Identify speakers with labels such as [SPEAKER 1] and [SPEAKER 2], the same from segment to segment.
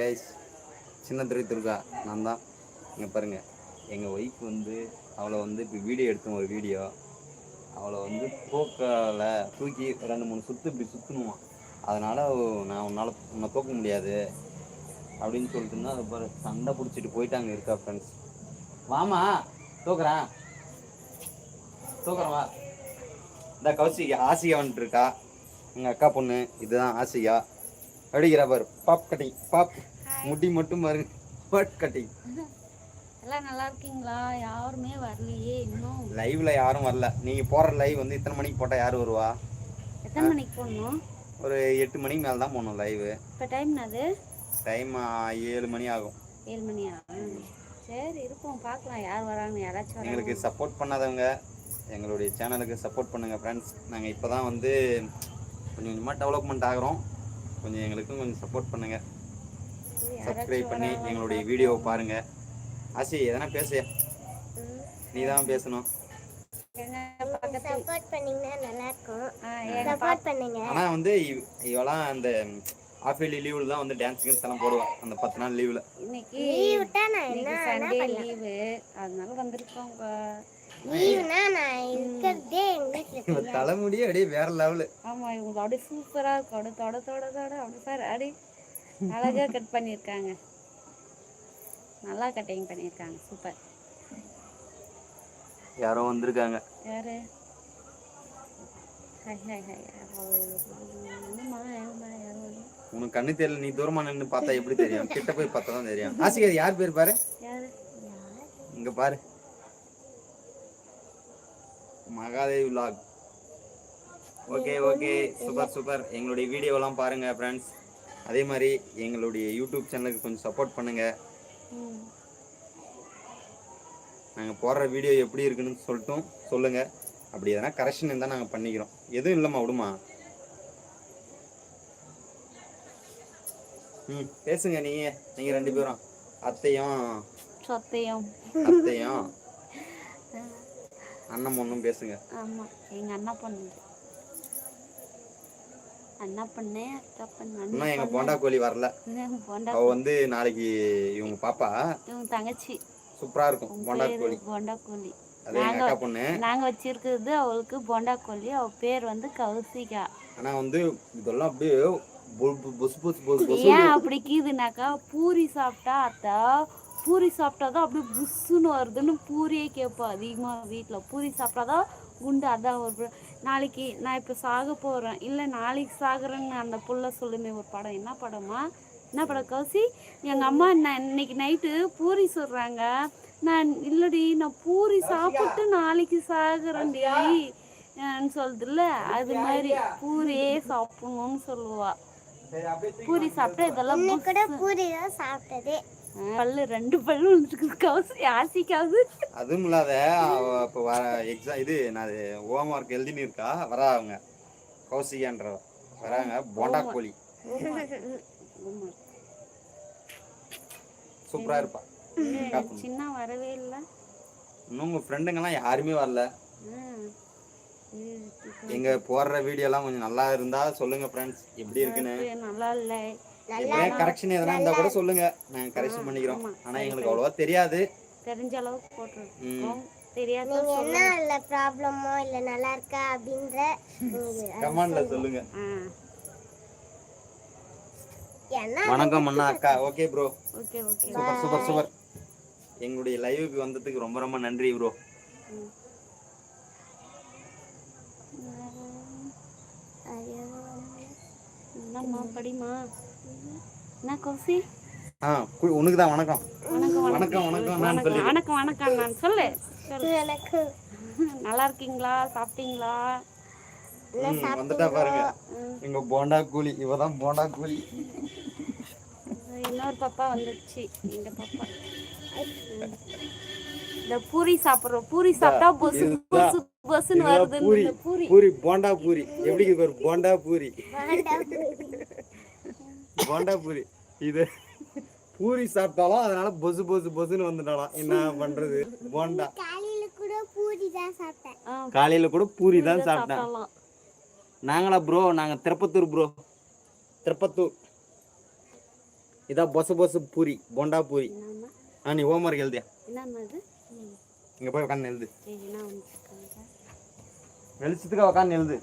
[SPEAKER 1] Case சின்ன துறை துர்கா நான் தான். இங்கே பாருங்கள் எங்கள் ஒய்ஃப் வந்து அவளை வந்து இப்போ வீடியோ எடுத்தோம் ஒரு வீடியோ அவளை வந்து தூக்கல தூக்கி ரெண்டு மூணு சுற்று இப்படி சுற்றணுமா அதனால் நான் உன்னால் உன்னை தூக்க முடியாது. அப்படின்னு சொல்லிட்டு இருந்தால் அதை பாரு சண்டை பிடிச்சிட்டு போயிட்டாங்க இருக்கா ஃப்ரெண்ட்ஸ் வாமா தூக்குறேன். தூக்குறேன் வா இந்த கௌசிகா ஆசியா வந்துட்டுருக்கா எங்கள் அக்கா பொண்ணு இதுதான் ஆசியா அடிக்கிறா பாரு பாப் கட்டிங் பாப். முடி மட்டும் பாருங்க. பாட் கட்டிங்
[SPEAKER 2] எல்லாம் நல்லா இருக்கீங்களா? யாருமே வரலையே இன்னும்.
[SPEAKER 1] லைவ்ல யாரும் வரல. நீங்க போற லைவ் வந்து இத்தனை மணிக்கு போட்டா யார் வருவா?
[SPEAKER 2] எத்தனை மணிக்கு போடணும்?
[SPEAKER 1] ஒரு எட்டு மணிக்கு மேல தான் போகணும் லைவ்
[SPEAKER 2] இப்போ டைம் அது
[SPEAKER 1] டைம் ஏழு மணி ஆகும்.
[SPEAKER 2] ஏழு மணியா? சரி இருப்போம். பார்க்கலாம். யார் வராங்க? யாராச்சும்
[SPEAKER 1] எங்களுக்கு சப்போர்ட் பண்ணாதவங்க எங்களுடைய சேனலுக்கு சப்போர்ட் பண்ணுங்க ஃப்ரெண்ட்ஸ் நாங்கள் இப்போ தான் வந்து கொஞ்சம் கொஞ்சமாக டெவலப்மெண்ட் ஆகிறோம். கொஞ்சம் எங்களுக்கும் கொஞ்சம் சப்போர்ட் பண்ணுங்க. சப்ஸ்கிரைப் பண்ணி எங்களுடைய வீடியோவை பாருங்க. ஆசி எதனா பேசு நீ தான் பேசணும்.
[SPEAKER 3] சப்போர்ட் பண்ணீங்கன்னா நல்லா இருக்கும்
[SPEAKER 2] பக்கத்து
[SPEAKER 3] சப்போர்ட் பண்ணுங்க.
[SPEAKER 1] ஆனா வந்து இவ- இவெல்லாம் அந்த ஆஃப் இயர்லி லீவில் தான் வந்து டான்ஸ் கீன்ஸ் எல்லாம் போடுவான் அந்த பத்து நாள் லீவில்
[SPEAKER 2] இன்னைக்கு
[SPEAKER 3] லீவ் விட்டா நான்
[SPEAKER 2] சண்டே லீவு அதனால வந்திருக்கோங்க
[SPEAKER 3] லீவ்னா நான் இருக்கிறதே எங்க வீட்டுல
[SPEAKER 1] இவன் தலைமுடியே அப்படியே வேற லெவலு
[SPEAKER 2] ஆமா இவங்க அப்படியே சூப்பரா இருக்கும். அப்படியே தொட தொட தொட அப்படி பாரு அடி. அழகா கட் பண்ணியிருக்காங்க நல்லா கட்டிங் பண்ணியிருக்காங்க சூப்பர்
[SPEAKER 1] யாரோ வந்திருக்காங்க.
[SPEAKER 2] யாரு?
[SPEAKER 1] உனக்கு கண்ணு தெரியல. நீ தூரமா நின்று பார்த்தா எப்படி தெரியும்? கிட்ட போய் பார்த்தா தான் தெரியும். ஆசிகா யார் பேர் பாரு? இங்க பாரு. Mahadev vlog. Okay okay super super எங்களுடைய வீடியோலாம் பாருங்க ஃப்ரெண்ட்ஸ் அதே மாதிரி எங்களுடைய யூடியூப் சேனலுக்கு கொஞ்சம் சப்போர்ட் பண்ணுங்க. நாங்கள் போடுற வீடியோ எப்படி இருக்குன்னு சொல்லிட்டும் சொல்லுங்க. அப்படி எதனா கரெக்ஷன் இருந்தால் நாங்கள் பண்ணிக்கிறோம். எதுவும் இல்லைம்மா விடுமா? ம் பேசுங்க நீங்க நீங்கள் ரெண்டு பேரும். அத்தையும்
[SPEAKER 2] சத்தியம்.
[SPEAKER 1] அத்தையும் அண்ணன் பொண்ணும் பேசுங்க.
[SPEAKER 2] ஆமா எங்க அண்ணா பொண்ணு. அண்ணா பொண்ணு? அக்கா பொண்ணு
[SPEAKER 1] இன்னும்
[SPEAKER 2] அண்ணா
[SPEAKER 1] எங்க போண்டா கோழி வரல.
[SPEAKER 2] போண்டா
[SPEAKER 1] அவ வந்து நாளைக்கு இவங்க பாப்பா
[SPEAKER 2] இவங்க தங்கச்சி.
[SPEAKER 1] சூப்பரா இருக்கும் போண்டா கோழி.
[SPEAKER 2] போண்டா கோழி.
[SPEAKER 1] அது எங்க அக்கா பொண்ணு.
[SPEAKER 2] நாங்க வச்சிருக்கிறது அவளுக்கு போண்டா கோழி. அவ பேர் வந்து கௌசிகா.
[SPEAKER 1] ஆனா வந்து இதெல்லாம் அப்படியே
[SPEAKER 2] ஏன் அப்படி கீதுனாக்கா? பூரி சாப்பிட்டா அத்தா பூரி சாப்பிட்டாதான் அப்படியே புஷ்ஷுன்னு வருதுன்னு பூரியே கேட்போம் அதிகமா வீட்ல. பூரி சாப்பிட்டாதான் குண்டு அதான் ஒரு நாளைக்கு நான் இப்போ சாக போறேன். இல்லை நாளைக்கு சாகுறேன்னு அந்த புள்ள சொல்லுமே ஒரு படம். என்ன படமா என்ன படம் கௌசி? எங்க அம்மா நான் இன்னைக்கு நைட்டு பூரி சொல்றாங்க நான் இல்லடி நான் பூரி சாப்பிட்டு நாளைக்கு சாகுறேன்டி. ன்னு சொல்லுதுல்ல? அது மாதிரி பூரியே சாப்பிடணும்னு சொல்லுவா. பூரி சாப்பிட்டா இதெல்லாம்
[SPEAKER 3] கூட பூரி தான் சாப்பிட்டதே.
[SPEAKER 2] பல்லு ரெண்டு பல்லு விழுந்துருக்கு ஆசிக்காவது
[SPEAKER 1] அதுவும் இல்லாத இப்போ வர எக்ஸாம் இது நான் ஹோம் ஒர்க் எழுதின்னு இருக்கா வரா அவங்க கௌசிகான்ற வராங்க போண்டா கோழி சூப்பரா இருப்பா.
[SPEAKER 2] சின்ன வரவே இல்லை.
[SPEAKER 1] இன்னும் உங்க ஃப்ரெண்டுங்கெல்லாம் யாருமே வரல. எங்க போடுற வீடியோலாம் கொஞ்சம் நல்லா இருந்தா சொல்லுங்க ஃப்ரெண்ட்ஸ் எப்படி இருக்குன்னு?
[SPEAKER 2] நல்லா இல்லை.
[SPEAKER 1] கரெக்ஷன் எதனா இருந்தா கூட சொல்லுங்க நாங்க கரெக்ஷன் பண்ணிக்கிறோம். ஆனா எங்களுக்கு அவ்வளவா தெரியாது
[SPEAKER 2] தெரிஞ்ச அளவுக்கு போட்டுருக்கோம். தெரியாத
[SPEAKER 3] நீங்க என்ன இல்ல ப்ராப்ளமோ இல்ல நல்லா இருக்கா அப்படின்ற நீங்க
[SPEAKER 1] கமெண்ட்ல சொல்லுங்க
[SPEAKER 2] ஆ
[SPEAKER 3] என்ன
[SPEAKER 1] வணக்கம் அண்ணா அக்கா okay bro
[SPEAKER 2] okay okay
[SPEAKER 1] super super super எங்களுடைய லைவுக்கு வந்ததுக்கு ரொம்ப ரொம்ப நன்றி ப்ரோ
[SPEAKER 2] என்னம்மா படிமா என்ன கௌசி?
[SPEAKER 1] ஆ உனக்கு தான் வணக்கம்.
[SPEAKER 2] வணக்கம்
[SPEAKER 1] வணக்கம். வணக்கம் நான் சொல்லி
[SPEAKER 2] வணக்கம் வணக்கம் நான் சொல்லு.
[SPEAKER 3] எனக்கு.
[SPEAKER 2] நல்லா இருக்கீங்களா? சாப்பிட்டீங்களா?
[SPEAKER 1] வந்துட்டா பாருங்க. எங்க போண்டா கூலி இவ தான் போண்டா கூலி.
[SPEAKER 2] இன்னொரு பாப்பா வந்துடுச்சு. எங்க பாப்பா? இந்த பூரி சாப்பிடுறோம். பூரி சாப்பிட்டா பொசு பொசு பொசுன்னு வருது
[SPEAKER 1] பூரி. போண்டா பூரி. எப்படி பாரு. போண்டா பூரி. போண்டா பூரி இது பூரி சாப்பிட்டாலும் அதனால பொசு பொசு பொசுன்னு வந்துட்டாலாம் என்ன பண்றது? போண்டா.
[SPEAKER 3] காலையில கூட பூரி தான் சாப்பிட்டேன்.
[SPEAKER 1] காலையில கூட பூரி தான் சாப்பிட்டேன். நாங்களா ப்ரோ நாங்க திருப்பத்தூர் ப்ரோ திருப்பத்தூர். இதான் பொச பொச பூரி போண்டா பூரி. ஆ நீ ஹோம்ஒர்க் எழுதியா. இங்கே போய் உட்காந்து எழுது. வெளிச்சத்துக்கு உட்காந்து எழுது.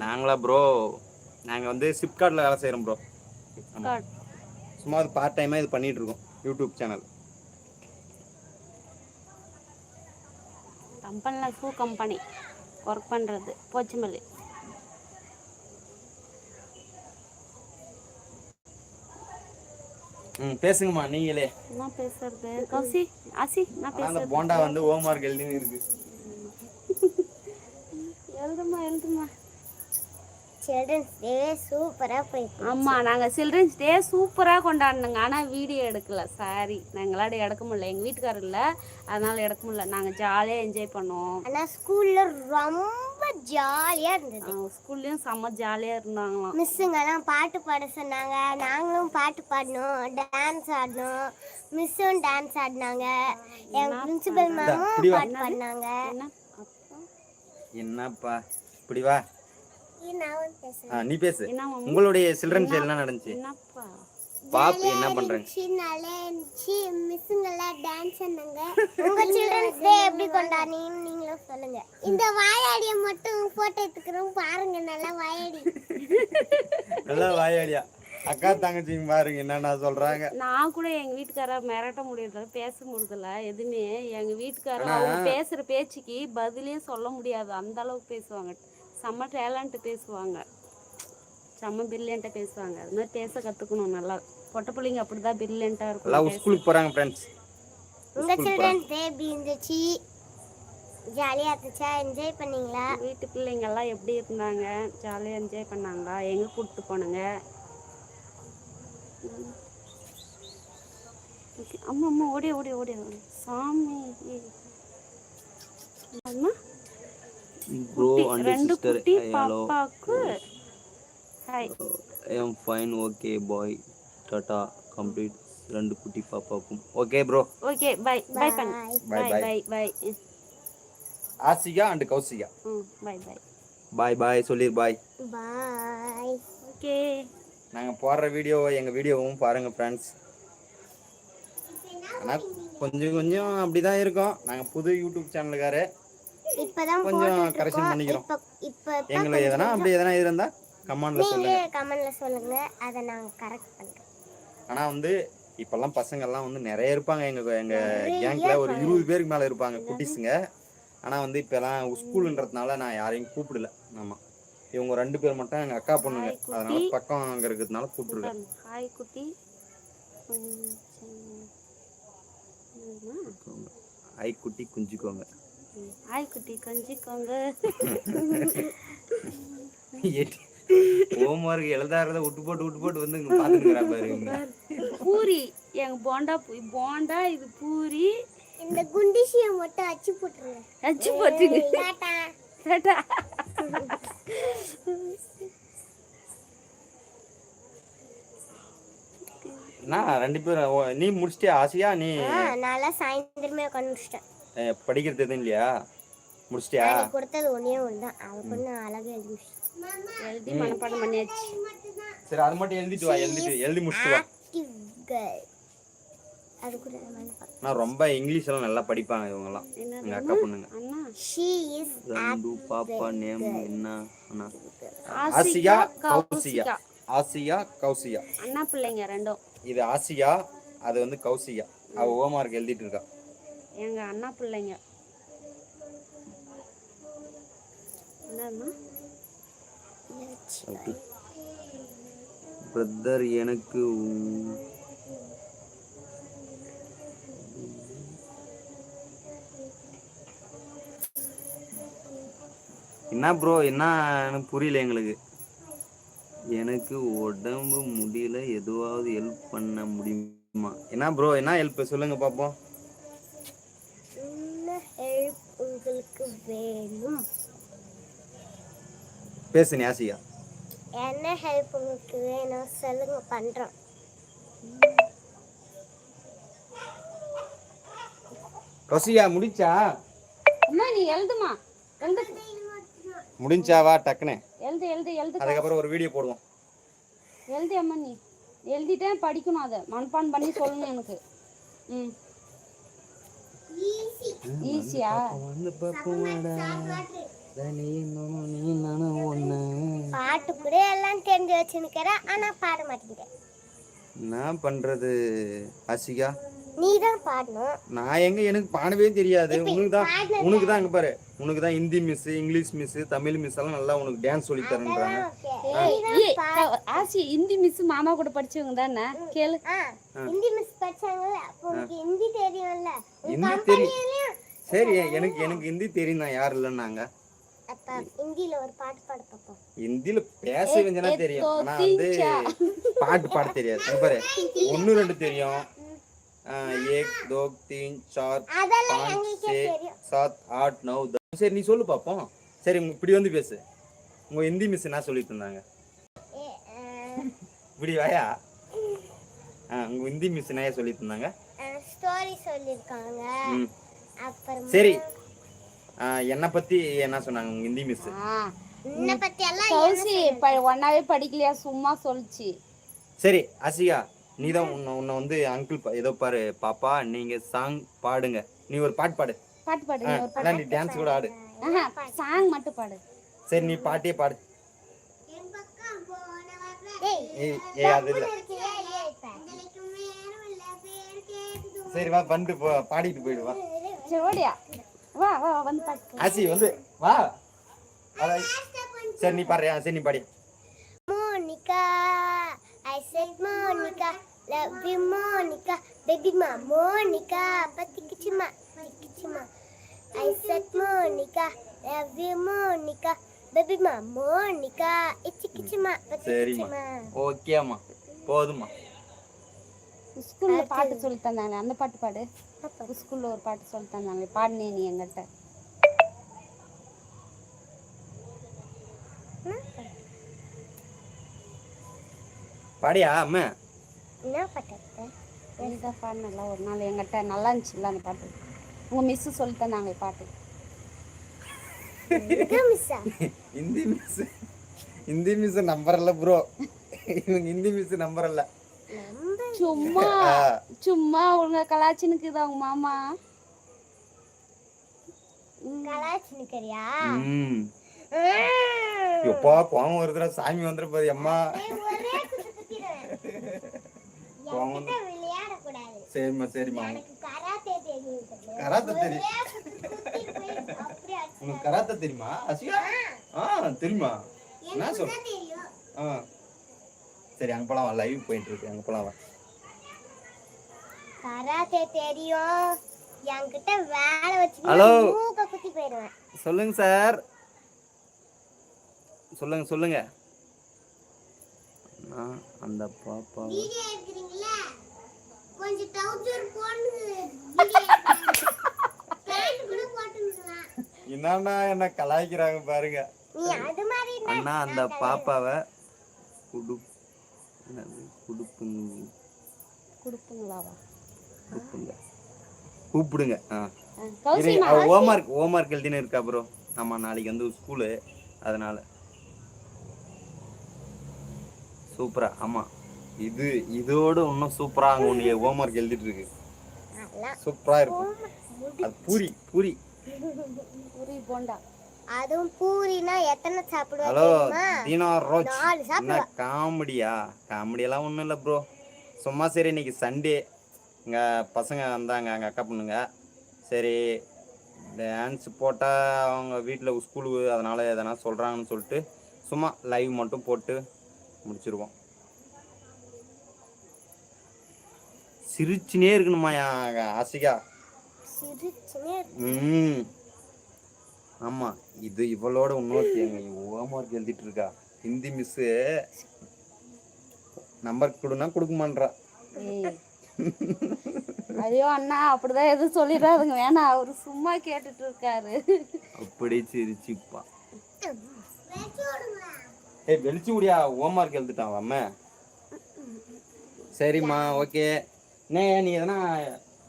[SPEAKER 1] நாங்களா ப்ரோ நாங்கள் வந்து சிப்கார்ட்டில் வேலை செய்கிறோம் ப்ரோ சும்மா அது பார்ட் டைமாக இது பண்ணிட்டு இருக்கோம் யூடியூப் சேனல்
[SPEAKER 2] கம்பெனியில் ஷூ கம்பெனி ஒர்க் பண்ணுறது போச்சமல்லி
[SPEAKER 1] ம் பேசுங்கம்மா நீங்களே.
[SPEAKER 2] என்ன பேசுறது? கௌசி ஆசி என்ன
[SPEAKER 1] ஆனா அந்த
[SPEAKER 2] பேசுறது?
[SPEAKER 1] போண்டா வந்து ஹோம்ஒர்க் எழுதின்னு இருக்கு.
[SPEAKER 2] எழுதுமா எழுதுமா
[SPEAKER 3] சில்ட்ரன்ஸ் டே சூப்பரா போயிருக்கு
[SPEAKER 2] ஆமாம் நாங்கள் சில்ட்ரன்ஸ் டே சூப்பராக கொண்டாடினோங்க. ஆனால் வீடியோ எடுக்கல. சாரி நாங்களாட எடுக்க முடியல. எங்கள் வீட்டுக்காரர் இல்லை. அதனால எடுக்க முடியல. நாங்கள் ஜாலியாக என்ஜாய் பண்ணோம்
[SPEAKER 3] ஆனா ஸ்கூல்ல ரொம்ப ஜாலியா இருந்தது.
[SPEAKER 2] ஸ்கூல்லையும் செம்ம ஜாலியாக இருந்தாங்களாம்.
[SPEAKER 3] மிஸ்ஸுங்கெல்லாம் பாட்டு பாட சொன்னாங்க. நாங்களும் பாட்டு பாடினோம் டான்ஸ் ஆடினோம் மிஸ்ஸும் டான்ஸ் ஆடினாங்க. எங்க பிரின்சிபல் மேமும். பாட்டு? பாடினாங்க.
[SPEAKER 1] என்னப்பா? இப்படி வா
[SPEAKER 3] நான் வந்து பேசுறேன்
[SPEAKER 1] ஆ நீ பேசு? உங்களுடைய சில்ட்ரன்ஸ் டே என்ன நடந்துச்சு? பாப்பு என்ன பண்றாங்க?
[SPEAKER 3] நல்லா இருந்துச்சு மிஸ்ஸுங்கெல்லாம் டான்ஸ் ஆனாங்க உங்க சில்ட்ரன்ஸ் டே எப்படி கொண்டாடினீங்கன்னு நீங்களும் சொல்லுங்க. இந்த வாயாடிய மட்டும் போட்டோ எடுத்துக்கிறோம். பாருங்க நல்லா வாயாடி.
[SPEAKER 1] நல்லா வாயாடியா. அக்கா தங்கச்சிங்க பாருங்க என்னென்ன சொல்றாங்க.
[SPEAKER 2] நான் கூட எங்கள் வீட்டுக்காரர் மிரட்ட முடியல பேச முடியல எதுவுமே. எங்கள் வீட்டுக்காரர் அவங்க பேசுகிற பேச்சுக்கு பதிலே சொல்ல முடியாது. அந்த அளவுக்கு பேசுவாங்க. செம்ம டேலண்ட்டு பேசுவாங்க. செம்ம பிரில்லியண்ட்டாக பேசுவாங்க. அது மாதிரி பேச கற்றுக்கணும் நல்லா. பொட்ட பிள்ளைங்க அப்படி தான் பிரில்லியண்ட்டாக
[SPEAKER 1] எல்லாம்
[SPEAKER 2] இருக்கும்
[SPEAKER 1] ஸ்கூலுக்கு போறாங்க ஃப்ரெண்ட்ஸ்
[SPEAKER 3] உங்க சில்ட்ரன்ஸ் டே எப்படி இருந்துச்சு? ஜாலியா இருந்துச்சா? என்ஜாய் பண்ணீங்களா?
[SPEAKER 2] வீட்டு பிள்ளைங்கெல்லாம் எப்படி இருந்தாங்க? ஜாலியாக என்ஜாய் பண்ணாங்களா? எங்கே கூப்பிட்டு போனாங்க? அம்மா அம்மா ஓடி ஓடி ஓடி. சாமி. அம்மா?
[SPEAKER 1] ப்ரோ
[SPEAKER 2] குட்டி பாப்பாக்கு hi
[SPEAKER 1] I am fine okay bye tata complete ரெண்டு குட்டி பாப்பாக்கும்
[SPEAKER 2] okay bro okay
[SPEAKER 1] bye
[SPEAKER 2] bye
[SPEAKER 1] bye.
[SPEAKER 2] Bye bye
[SPEAKER 1] Asika and Kousika
[SPEAKER 2] hmm bye bye
[SPEAKER 1] bye bye சொல்லிரு பாய்
[SPEAKER 3] பாய்
[SPEAKER 2] ஓகே
[SPEAKER 1] நாங்கள் போடுற வீடியோ எங்கள் வீடியோவும் பாருங்க ஃப்ரெண்ட்ஸ் ஆனால் கொஞ்சம் கொஞ்சம் அப்படி தான் இருக்கோம். நாங்கள் புது யூடியூப் சேனலுக்காரு கொஞ்சம்
[SPEAKER 3] இருக்கோம்.
[SPEAKER 1] பண்ணிக்கிறோம். எங்களை எதனா அப்படி எதனா இருந்தால் கமெண்டில் சொல்லுங்கள்
[SPEAKER 3] நீங்களே கமெண்ட்ல சொல்லுங்க. அதை நாங்க கரெக்ட் பண்றோம்.
[SPEAKER 1] ஆனால் வந்து இப்போல்லாம் பசங்கள்லாம் வந்து நிறைய இருப்பாங்க. எங்கள் எங்கள் கேங்கில் ஒரு இருபது பேருக்கு மேலே இருப்பாங்க குட்டீஸுங்க. ஆனால் வந்து இப்போலாம் ஸ்கூலுன்றதுனால நான் யாரையும் கூப்பிடல. ஆமாம் இவங்க ரெண்டு பேர் மட்டும் எங்கள் அக்கா பொண்ணுங்க. அதனால பக்கம் அங்கே இருக்கிறதுனால கூப்பிட்டுருக்கேன்
[SPEAKER 2] ஹாய் குட்டி?
[SPEAKER 1] ஐ குட்டி குஞ்சுக்கோங்க.
[SPEAKER 2] ஹாய் குட்டி கொஞ்சிக்கோங்க.
[SPEAKER 1] ஹோம்ஒர்க் எழுதாறத விட்டு போட்டு விட்டு போட்டு வந்து இங்க பாத்துக்கிறா பாரு இவங்க.
[SPEAKER 2] பூரி எங்க போண்டா போண்டா இது பூரி.
[SPEAKER 3] இந்த குண்டிஷியை மட்டும் அச்சு போட்டுருங்க.
[SPEAKER 2] அச்சு போட்டுங்க.
[SPEAKER 3] டாட்டா.
[SPEAKER 2] டாடா.
[SPEAKER 1] நான் ரெண்டு பேரும் நீ முடிச்சிட்டியா ஆசையா? நீ
[SPEAKER 3] நல்லா சாயந்தரமே உட்காந்து முடிச்சிட்டேன்.
[SPEAKER 1] படிக்கிறது எதுவும் இல்லையா? முடிச்சிட்டியா?
[SPEAKER 3] கொடுத்தது ஒன்னே ஒன்று தான் அவ பொண்ணு அழகா எழுதி
[SPEAKER 2] எழுதி மனப்பாடம் பண்ணியாச்சு.
[SPEAKER 1] சரி அது மட்டும் எழுதிட்டு வா எழுதிட்டு எழுதி முடிச்சிட்டு வா.
[SPEAKER 3] அது கூட
[SPEAKER 1] நான் ரொம்ப இங்கிலீஷ் எல்லாம் நல்லா படிப்பாங்க இவங்கெல்லாம்.
[SPEAKER 2] என்னது?
[SPEAKER 1] எங்க அக்கா பொண்ணுங்க.
[SPEAKER 2] அண்ணா
[SPEAKER 3] ஷீ இஸ்
[SPEAKER 1] ரெண்டு பாப்பா நேம் என்ன? அண்ணா.
[SPEAKER 2] ஆசிகா
[SPEAKER 1] ஆசியா கௌசியா
[SPEAKER 2] கௌசிகா.
[SPEAKER 1] ஆசியா கௌசியா
[SPEAKER 2] அண்ணா பிள்ளைங்க ரெண்டும்.
[SPEAKER 1] இது ஆசியா அது வந்து கௌசியா அவ ஹோம்ஒர்க் எழுதிட்டு இருக்கா.
[SPEAKER 2] எங்க அண்ணா பிள்ளைங்க. என்னம்மா?
[SPEAKER 1] பிரதர் எனக்கு என்ன ப்ரோ என்னன்னு புரியல எங்களுக்கு. எனக்கு உடம்பு முடியல. எதுவாவது ஹெல்ப் பண்ண முடியுமா? என்ன ப்ரோ என்ன ஹெல்ப் சொல்லுங்க பாப்போம்
[SPEAKER 3] என்ன ஹெல்ப் உங்களுக்கு வேணும்.
[SPEAKER 1] பேசு ஆசியா
[SPEAKER 3] என்ன ஹெல்ப் உங்களுக்கு வேணும் சொல்லுங்க பண்றோம்.
[SPEAKER 1] கௌசியா முடிச்சா?
[SPEAKER 2] அம்மா நீ எழுதுமா? எழுது.
[SPEAKER 1] முடிஞ்சாவா டக்குன்னு.
[SPEAKER 2] எழுது எழுது எழுது.
[SPEAKER 1] அதுக்கப்புறம் ஒரு வீடியோ போடுவோம்.
[SPEAKER 2] எழுதியம்மா நீ. எழுதிட்டேன் படிக்கணும் அதை. மனப்பாடம் பண்ணி சொல்லணும் எனக்கு. ம்.
[SPEAKER 3] ஈஸி
[SPEAKER 2] ஈஸியா?
[SPEAKER 1] வந்து
[SPEAKER 3] பாட்டு கூட எல்லாம் தெரிஞ்சு வச்சுருக்கிறேன் ஆனா பாட மாட்டேங்கிறேன்
[SPEAKER 1] நான் பண்றது ஆசிகா
[SPEAKER 3] நீ தான் பாடணும்.
[SPEAKER 1] நான் எங்க எனக்கு பாடவே தெரியாது. உனக்கு தான் உனக்கு தான் அங்க பாரு. உனக்கு தான் Hindi miss English miss Tamil miss எல்லாம் நல்லா உனக்கு டான்ஸ் சொல்லி தரேன்றாங்க.
[SPEAKER 2] ஆசி ஹிந்தி மிஸ் மாமா கூட படிச்சவங்க தானே? கேளு.
[SPEAKER 3] ஹிந்தி மிஸ் படிச்சாங்கல்ல அப்போ உனக்கு ஹிந்தி தெரியும்ல.
[SPEAKER 1] ஹிந்தி தெரியும் சரி எனக்கு எனக்கு ஹிந்தி தெரியும் தான் யார் இல்லைன்னாங்க?
[SPEAKER 3] அப்ப ஹிந்தில ஒரு பாட்டு பாட பார்ப்போம்
[SPEAKER 1] ஹிந்தில பேச தெரியும். ஆனா வந்து பாட்டு பாட தெரியாது. ஒன்னு ரெண்டு தெரியும். ஏக் தோ தீன் சார்
[SPEAKER 3] அதெல்லாம்
[SPEAKER 1] பாஞ்ச் சே சாத் ஆட் நவ். சரி நீ சொல்லு பாப்போம். சரி இப்படி வந்து பேசு. உங்க ஹிந்தி மிஸ் என்ன சொல்லிட்டு இருந்தாங்க? இப்படி வாயா? ஆ உங்க ஹிந்தி மிஸ் என்ன சொல்லிட்டு இருந்தாங்க?
[SPEAKER 3] ஸ்டோரி சொல்லியிருக்காங்க
[SPEAKER 1] ம்.
[SPEAKER 3] அப்புறம்
[SPEAKER 1] சரி. என்னை பத்தி என்ன சொன்னாங்க உங்க ஹிந்தி மிஸ்
[SPEAKER 3] உன்னை பத்தி எல்லாம்
[SPEAKER 2] ஒன்னாவே படிக்கலையா? சும்மா சொல்லுச்சு.
[SPEAKER 1] சரி ஆசியா நீ தான் உன்னை உன்னை வந்து அங்கிள் ஏதோ பாரு பாப்பா நீங்க சாங் பாடுங்க. நீ ஒரு பாட்டு பாடு.
[SPEAKER 2] பாட்டு பாடு நீ ஒரு பாட்டு
[SPEAKER 1] அதான் நீ டான்ஸ் கூட ஆடு.
[SPEAKER 2] ஆஹா சாங் மட்டும் பாடு.
[SPEAKER 1] சரி நீ பாட்டே பாடு. ஏய் ஏய் அது இல்ல? சரி வா போ பாடிட்டு போயிடு வா.
[SPEAKER 2] சரி ஓடியா? வா வா வந்து பாட்டு
[SPEAKER 1] ஆசி வந்து வா. சரி நீ பாடுறியா? சரி நீ பாடி.
[SPEAKER 3] Monica, I said Monica, love you Monica, baby ma Monica, patikichima, patikichima. I said Monica, love you Monica, baby ma Monica, ichikichima,
[SPEAKER 1] சரிம்மா. ஓகேம்மா போதுமா
[SPEAKER 2] ஸ்கூல்ல பாட்டு சொல்லி தந்தாங்க அந்த பாட்டு பாடு ஸ்கூல்ல ஒரு பாட்டு சொல்லி தந்தாங்க பாடுனே நீ என்கிட்ட
[SPEAKER 1] பாடியா அம்மா
[SPEAKER 3] என்ன பட்டத்தை?
[SPEAKER 2] நீதான் பாடினல ஒரு நாள் என்கிட்ட நல்லா இருந்துச்சுல்ல அந்த பாட்டு? உங்க மிஸ் சொல்லி தந்தாங்க பாட்டு?
[SPEAKER 3] Hindi miss
[SPEAKER 1] Hindi miss number இல்ல ப்ரோ இவங்க ஹிந்தி மிஸ் நம்பர் இல்ல.
[SPEAKER 2] சும்மா சும்மா அவங்க மாமா.
[SPEAKER 3] கலாய்ச்சி நிக்கிறியா?
[SPEAKER 1] ம்.
[SPEAKER 3] ஆ.
[SPEAKER 1] எப்பா கோவம் வருதுடா சாமி வந்துட போகுது அம்மா
[SPEAKER 3] ஏய், ஒரே குத்து குத்திடுவேன்.
[SPEAKER 1] கோவம்
[SPEAKER 3] என்கிட்ட விளையாடக்கூடாது
[SPEAKER 1] சரிம்மா சரிம்மா.
[SPEAKER 3] கராத்தே தெரியும்
[SPEAKER 1] உனக்கு கராத்தே தெரியுமா அசியா ஆ. தெரியுமா? என்ன சொல் ஆ. சரி அங்க போலாம் லைவ் போயிட்டு இருக்கு அங்க போலாம்
[SPEAKER 3] கராத்தே தெரியும். என்கிட்ட வேலை வச்சு
[SPEAKER 1] ஹலோ.
[SPEAKER 3] மூக்க குத்தி போயிடுவேன்.
[SPEAKER 1] சொல்லுங்க சார். சொல்லுங்க சொல்லுங்க நான் அந்த பாப்பா
[SPEAKER 3] வீடியோ எடுக்கிறீங்களா கொஞ்சம் டவுசர் போன்னு பேண்ட் கூட போட்டுருக்கலாம்
[SPEAKER 1] என்னன்னா என்ன கலாய்க்கிறாங்க பாருங்க. அண்ணா அந்த பாப்பாவை குடு குடுப்புங்க
[SPEAKER 2] கொடுப்புங்களாவா?
[SPEAKER 1] கூப்பிடுங்க கூப்பிடுங்க. ஆ. ஹோம்ஒர்க் ஹோம்ஒர்க் எழுதினு இருக்கா ப்ரோ ஆமா நாளைக்கு வந்து ஸ்கூலு அதனால. சூப்பரா ஆமா. இது இதோட இன்னும் சூப்பரா அங்க ஒன்று ஹோம்ஒர்க் எழுதிட்டு இருக்கு. சூப்பரா இருக்கும் அது பூரி பூரி.
[SPEAKER 2] பூரி போண்டா.
[SPEAKER 3] அதுவும் பூரினா எத்தனை சாப்பிடுவா
[SPEAKER 1] ஹலோ தீனா
[SPEAKER 3] நாலு
[SPEAKER 1] என்ன காமெடியா? காமெடியெல்லாம் ஒன்றும் இல்லை ப்ரோ சும்மா சரி இன்னைக்கு சண்டே இங்கே பசங்க வந்தாங்க எங்கள் அக்கா பொண்ணுங்க. சரி டான்ஸ் போட்டால் அவங்க வீட்டில் ஸ்கூலுக்கு அதனால் எதனா சொல்கிறாங்கன்னு சொல்லிட்டு சும்மா லைவ் மட்டும் போட்டு முடிச்சிருவோம். சிரிச்சுனே இருக்கணுமா ஆசிகா? ம். ஆமாம் இது இவளோட இன்னொருத்தி எங்க ஹோம்ஒர்க் எழுதிட்டு இருக்கா. ஹிந்தி மிஸ்ஸு நம்பர் கொடுனா கொடுக்க
[SPEAKER 2] ஏய். ஐயோ அண்ணா அப்படிதான் எதுவும் சொல்லிடாதுங்க. வேணாம் அவரு சும்மா கேட்டுட்டு இருக்காரு.
[SPEAKER 1] அப்படி சிரிச்சுப்பா. ஏய் வெளிச்சு முடியா ஹோம்ஒர்க் எழுதிட்டான் அம்மா. சரிம்மா ஓகே என்ன நீ எதனா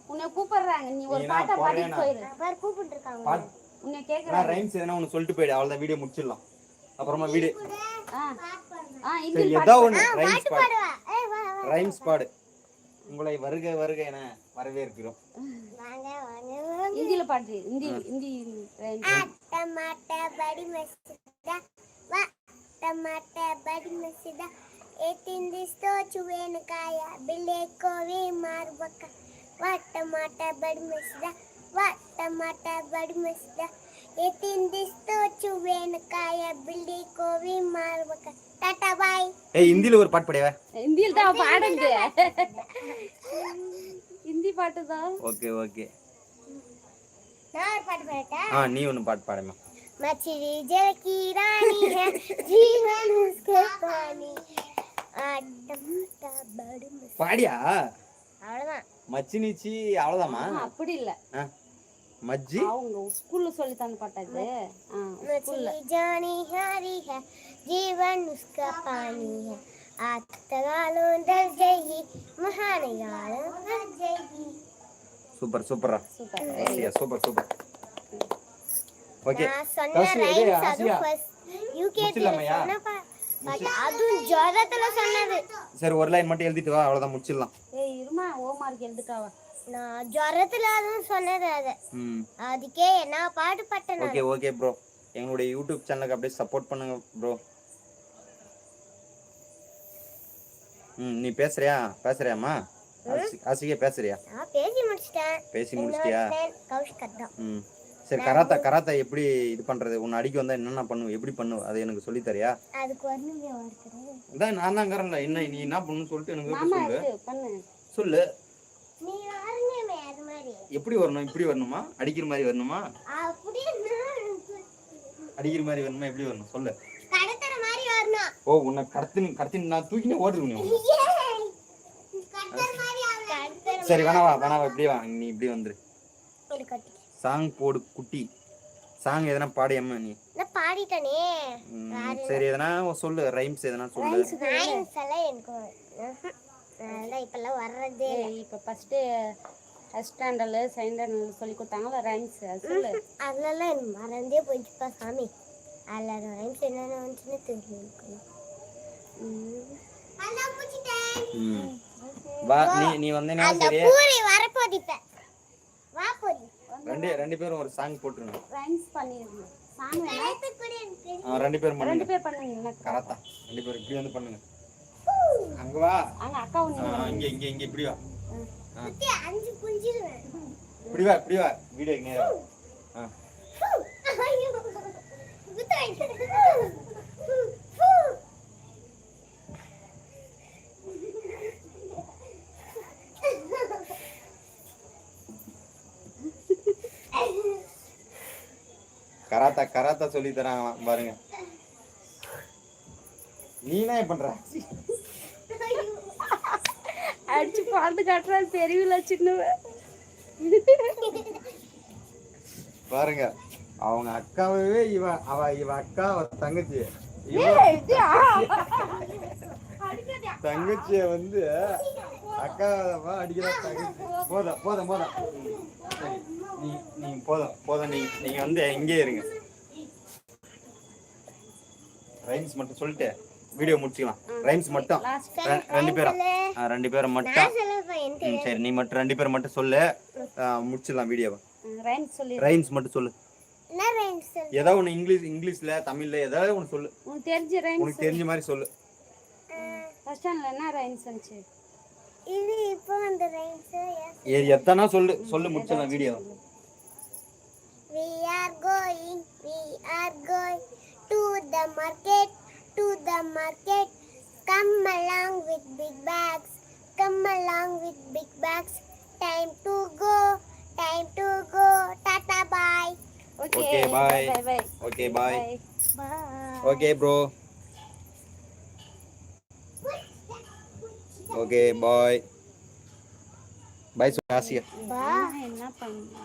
[SPEAKER 2] உன்னை கூப்பிடுறாங்க. நீ ஒரு பாட்டை பாடிட்டு போயிரு.
[SPEAKER 3] பார் கூப்பிட்டு இருக்காங்க
[SPEAKER 2] உன்னை கேக்குறாங்க.
[SPEAKER 1] ரைம்ஸ் எதனா ஒன்னு சொல்லிட்டு போயிடு. அவ்வளவுதான் வீடியோ முடிச்சிடலாம். அப்புறமா வீடு.
[SPEAKER 2] ஆ.
[SPEAKER 1] சரி ஏதோ ஒன்னு ரைம்ஸ் பாடு. ரைம்ஸ் பாடு. உங்களை வருக வருக என வரவேற்கிறோம்.
[SPEAKER 2] இந்தியில பாட்டு இந்தி இந்தி
[SPEAKER 3] ரைம்ஸ் ஆட்ட மாட்ட படி மஸ்தா ಟಮಾಟ ಬಡಿಮಸಿದ ಏತಿಂದಿಸ್ತೋ ಚುವೇನಕಾಯ ಬಿಳೆ ಕೋವಿ ಮಾರ್ಬಕ ವಾ ಟಮಾಟ ಬಡಿಮಸಿದ ವಾ ಟಮಾಟ ಬಡಿಮಸಿದ ಏತಿಂದಿಸ್ತೋ ಚುವೇನಕಾಯ ಬಿಳೆ ಕೋವಿ ಮಾರ್ಬಕ ಟಾಟಾ ಬಾಯ್
[SPEAKER 1] ஏ ஹிந்தில ஒரு பாட்டு பாடியவா
[SPEAKER 2] ஹிந்தியில் தான் பாடுங்க ஹிந்தி பாட்டு தான்
[SPEAKER 1] ஓகே ஓகே
[SPEAKER 3] நான் ஒரு பாட்டு பாடட்டா
[SPEAKER 1] ஆ நீ ஒன்னு பாட்டு பாடுமா
[SPEAKER 3] मछली जल की रानी है जीवन उसके पानी टमाटर बड़ी मस्जिदा
[SPEAKER 1] பாடியா
[SPEAKER 3] அவ்வளவுதான்
[SPEAKER 1] மச்சினிச்சி அவ்வளோதாம்மா
[SPEAKER 2] ஆ, அப்படி இல்ல
[SPEAKER 1] ஆ மஜ்ஜி
[SPEAKER 2] அவங்க ஸ்கூல்ல சொல்லி தந்த பாட்டு அது ஆ ஸ்கூல்ல
[SPEAKER 3] मछली जानी हारी है जीवन उसका पानी है आतगालों डर जाएगी महान गालों डर जाएगी
[SPEAKER 1] சூப்பர் சூப்பரா
[SPEAKER 2] super
[SPEAKER 1] Asia super super okay
[SPEAKER 3] நான்
[SPEAKER 1] சரி ஒரு லைன் மட்டும் எழுதிட்டு வா அவ்வளோதான் முடிச்சிடலாம்.
[SPEAKER 2] ஏய் இருமா ஓ மார்க் எழுதுட்டாவா
[SPEAKER 3] நான் ஜொரத்துல அதுவும் சொன்னது அது. அதுக்கே என்ன பாட்டு பட்டேன் நான்.
[SPEAKER 1] ஓகே ஓகே ப்ரோ எங்களுடைய யூடியூப் சேனலுக்கு அப்படியே சப்போர்ட் பண்ணுங்க ப்ரோ ம் நீ பேசுறியா? பேசுறியாம்மா? ஆசி- ஆசிகே பேசுறியா?
[SPEAKER 3] நான் பேசி முடிச்சிட்டேன்.
[SPEAKER 1] பேசி முடிச்சிட்டியா?
[SPEAKER 3] கௌஷிக் தான்.
[SPEAKER 1] ம். சரி கராத்தா கராத்தா எப்படி இது பண்றது? உன்னை அடிக்க வந்தா என்னென்ன பண்ணுவ? எப்படி பண்ணுவ? அதை எனக்கு சொல்லி தரியா? இதான் நான் தான் கரல என்ன நீ என்ன பண்ணணும்னு சொல்லிட்டு எனக்கு சொல்லு.
[SPEAKER 2] பண்ணு.
[SPEAKER 1] சொல்லு. எப்படி வரணும்? இப்படி வரணுமா? அடிக்கிற மாதிரி வரணுமா? அடிக்கிற மாதிரி வரணுமா? எப்படி வரணும்? சொல்லு. ஓ உன்னை கடத்தின் கடத்தின் நான் தூக்கினே ஓடுறேன் சரி வேணாவா வேணாவா இப்படி வா நீ இப்படி வந்துரு. சாங் போடு குட்டி. சாங் எதனா பாடு அம்மா நீ?
[SPEAKER 3] நான் பாடிட்டனே?
[SPEAKER 1] சரி எதனா சொல்லு ரைம்ஸ் எதனா சொல்லு.
[SPEAKER 3] ரைம்ஸ் எல்லாம் எனக்கு. அதெல்லாம் இப்பெல்லாம் வர்றதே
[SPEAKER 2] இப்ப ஃபர்ஸ்ட் ஃபர்ஸ்ட் ஸ்டாண்டர்ட்ல செகண்ட் ஸ்டாண்டர்ட்ல சொல்லி கொடுத்தாங்கல்ல ரைம்ஸ் சொல்லு.
[SPEAKER 3] அதெல்லாம் எனக்கு மறந்தே போயிடுச்சுப்பா சாமி. அதில் ரைம்ஸ் என்னென்ன வந்துச்சுன்னு தெரியல எனக்கு. ம்.
[SPEAKER 1] ம். வா நீ நீ வந்தேனா
[SPEAKER 3] அந்த
[SPEAKER 1] சரி
[SPEAKER 3] பூரி வரப்போகுது இப்ப வா பூரி.
[SPEAKER 1] ரெண்டு ரெண்டு பேரும் ஒரு சாங் போட்டுருங்க.
[SPEAKER 2] ரைம்ஸ் பண்ணிருங்க. சாங் வேணா?
[SPEAKER 1] ரெண்டு பேரும்
[SPEAKER 2] ரெண்டு பேர் பண்ணுங்க
[SPEAKER 1] கராத்தா ரெண்டு பேரும் இப்படி வந்து பண்ணுங்க. அங்க வா.
[SPEAKER 2] அங்க அக்கா ஒண்ணு
[SPEAKER 1] இங்க இங்க இங்க இப்படி வா.
[SPEAKER 3] சுத்தி அஞ்சு புஞ்சிருவேன்
[SPEAKER 1] இப்படி வா இப்படி வா. வீடியோ நேரா ஆ.
[SPEAKER 3] ஐயோ.
[SPEAKER 1] கராத்தா கராத்தா சொல்லி தராங்களாம் பாருங்க. நீ என்ன பண்ற?
[SPEAKER 2] அடிச்சு பாட்டு காட்டுறாரு பெரியவில சின்னவ.
[SPEAKER 1] பாருங்க. அவங்க அக்காவே இவ அவ இவ அக்கா தங்கச்சி. தங்கச்சிய? வந்து அக்காவா அடிக்கிறா தங்கச்சி. போதும் போதும் போதும். நீ நீ போதும் போதும். நீ நீங்க வந்து இங்கே இருங்க. ரைம்ஸ் மட்டும் சொல்லிட்டு வீடியோ முடிச்சுக்கலாம். ரைம்ஸ் மட்டும். ரெண்டு பேரும். ஆ, ரெண்டு பேரும் மட்டும். சரி நீ மட்டும் ரெண்டு பேரும் மட்டும் சொல்லு. முடிச்சிடலாம் வீடியோவை
[SPEAKER 2] ரைம்ஸ் சொல்லி.
[SPEAKER 1] ரைம்ஸ் மட்டும் சொல்லு. ஏதாவது ஒன்று இங்கிலீஷ் இங்கிலீஷ்ல தமிழ்ல ஏதாவது ஒன்று சொல்லு.
[SPEAKER 2] உனக்கு தெரிஞ்ச ரைம்ஸ்
[SPEAKER 1] உனக்கு தெரிஞ்ச மாதிரி சொல்லு.
[SPEAKER 2] ஃபர்ஸ்ட் ஸ்டாண்டர்ட்ல என்ன ரைம்ஸ் வந்துச்சு?
[SPEAKER 3] இது இப்போ அந்த ரைம்ஸ்
[SPEAKER 1] ஏ- எத்தனா சொல்லு. சொல்லு முடிச்சிடலாம் video
[SPEAKER 3] We are going, we are going to the market, to the market. Come along with big bags, come along with big bags. Time to go, time to go. Tata bye.
[SPEAKER 2] Okay
[SPEAKER 1] Okay, bye.
[SPEAKER 2] Bye
[SPEAKER 1] bye okay
[SPEAKER 3] bye
[SPEAKER 1] Bye. Okay bro okay bye bye
[SPEAKER 3] Bye.
[SPEAKER 2] என்ன பண்ணா.